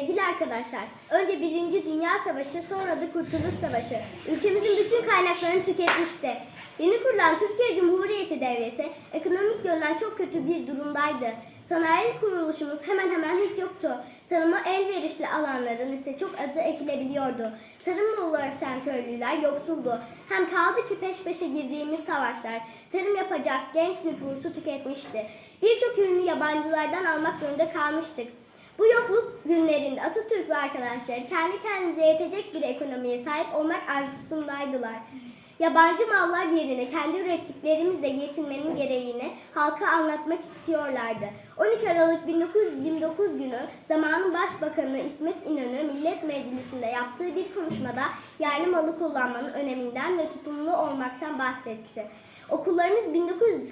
Sevgili arkadaşlar, önce Birinci Dünya Savaşı, sonra da Kurtuluş Savaşı. Ülkemizin bütün kaynaklarını tüketmişti. Yeni kurulan Türkiye Cumhuriyeti Devleti, ekonomik yönden çok kötü bir durumdaydı. Sanayi kuruluşumuz hemen hemen hiç yoktu. Tarıma elverişli alanların ise çok azı ekilebiliyordu. Tarımla uğraşan köylüler yoksuldu. Hem kaldı ki peş peşe girdiğimiz savaşlar tarım yapacak genç nüfusu tüketmişti. Birçok ürünü yabancılardan almak zorunda kalmıştık. Bu yokluk günlerinde Atatürk ve arkadaşları kendi kendimize yetecek bir ekonomiye sahip olmak arzusundaydılar. Yabancı mallar yerine kendi ürettiklerimizle yetinmenin gereğini halka anlatmak istiyorlardı. 12 Aralık 1929 günü zamanın Başbakanı İsmet İnönü Millet Meclisi'nde yaptığı bir konuşmada yerli malı kullanmanın öneminden ve tutumlu olmaktan bahsetti. Okullarımız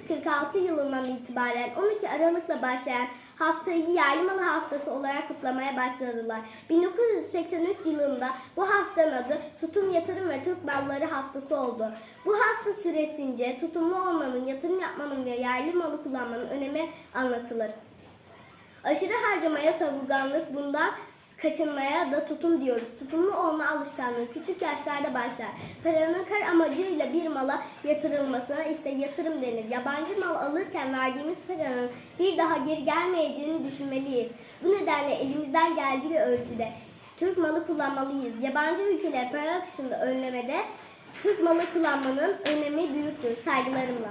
1946 yılından itibaren 12 Aralık'la başlayan haftayı yerli malı haftası olarak kutlamaya başladılar. 1983 yılında bu haftanın adı Tutum Yatırım ve Türk Malları Haftası oldu. Bu hafta süresince tutumlu olmanın, yatırım yapmanın ve yerli malı kullanmanın önemi anlatılır. Aşırı harcamaya savurganlık bundan kaçınmaya da tutum diyoruz. Tutumlu olma alışkanlığı küçük yaşlarda başlar. Paranın kar amacıyla bir mala yatırılmasına ise yatırım denir. Yabancı mal alırken verdiğimiz paranın bir daha geri gelmeyeceğini düşünmeliyiz. Bu nedenle elimizden geldiği ölçüde Türk malı kullanmalıyız. Yabancı ülkelere para akışını önlemede Türk malı kullanmanın önemi büyüktür. Saygılarımla.